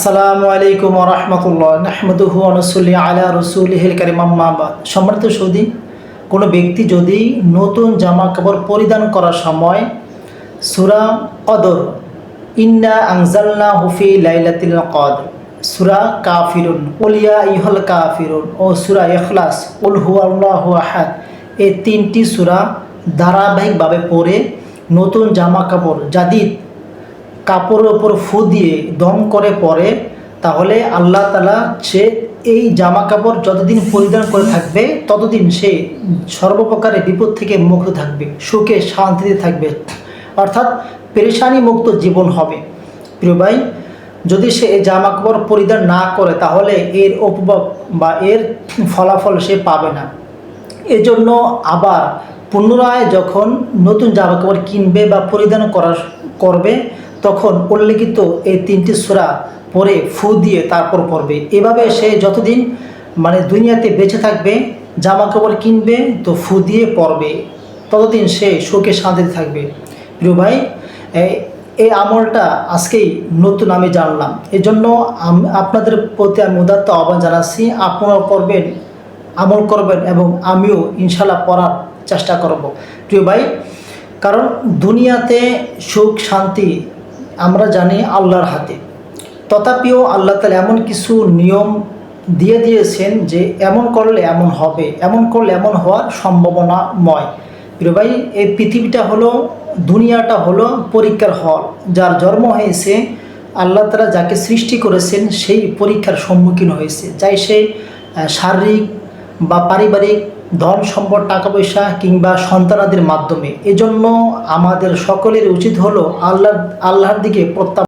আসসালামু আলাইকুম রহমতুল্লাহ। নাহমদুহু আনসুল্লি আলা রসুলহিল কারিম। আম্মাবাদ সম্মানিত সৌদি, কোনো ব্যক্তি যদি নতুন জামা কাপড় পরিধান করার সময় সুরা কদর, ইন্না আংজালনা হুফি লাইলাতিল কদর সুরা কাফিরুন উলিয়া ইহল কাফিরুন ও সুরা ইখলাস, উল হু আল্লাহ আহাদ এই তিনটি সুরা ধারাবাহিকভাবে পড়ে নতুন জামা কাপড় জাদিদ কাপড়ের ওপর ফু দিয়ে দম করে পরে, তাহলে আল্লাহ তালা সে এই জামা কাপড় যতদিন পরিধান করে থাকবে, ততদিন সে সর্বপ্রকারের বিপদ থেকে মুক্ত থাকবে, সুখে শান্তিতে থাকবে। অর্থাৎ পেরেশানি মুক্ত জীবন হবে। প্রিয় ভাই, যদি সে এই জামা কাপড় পরিধান না করে, তাহলে এর উপভোগ বা এর ফলাফল সে পাবে না। এজন্য আবার পুনরায় যখন নতুন জামা কাপড় কিনবে বা পরিধান করার, করবে তখন উল্লেখিত এই তিনটি সুরা পরে ফু দিয়ে তারপর পড়বে। এভাবে সে যতদিন মানে দুনিয়াতে বেঁচে থাকবে, জামা কাপড় কিনবে, তো ফু দিয়ে পরবে ততদিন সে সুখে শান্তিতে থাকবে। প্রিয় ভাই এই- এই আমলটা আজকেই নতুন আমি জানলাম। এই জন্য আপনাদের প্রতি আমি উদাত্ত আহ্বান জানাচ্ছি আপনারাও করবেন, আমল করবেন এবং আমিও ইনশাল্লাহ পড়ার চেষ্টা করব। প্রিয় ভাই, কারণ দুনিয়াতে সুখ, শান্তি আমরা জানি আল্লাহর হাতে। তথাপিও আল্লাহ তালা এমন কিছু নিয়ম দিয়ে দিয়েছেন যে এমন করলে এমন হবে, এমন করলে এমন হওয়ার সম্ভাবনাময়। প্রিয় ভাই, এই পৃথিবীটা হলো, দুনিয়াটা হলো পরীক্ষার হল, যার জন্ম হয়েছে আল্লাহ তালা যাকে সৃষ্টি করেছেন সেই পরীক্ষার সম্মুখীন হয়েছে। চাই সে শারীরিক বা পারিবারিক ধন সম্পদ, টাকা পয়সা কিংবা সন্তানাদের মাধ্যমে। এজন্য আমাদের সকলের উচিত হলো আল্লাহ, আল্লাহর দিকে প্রত্যাব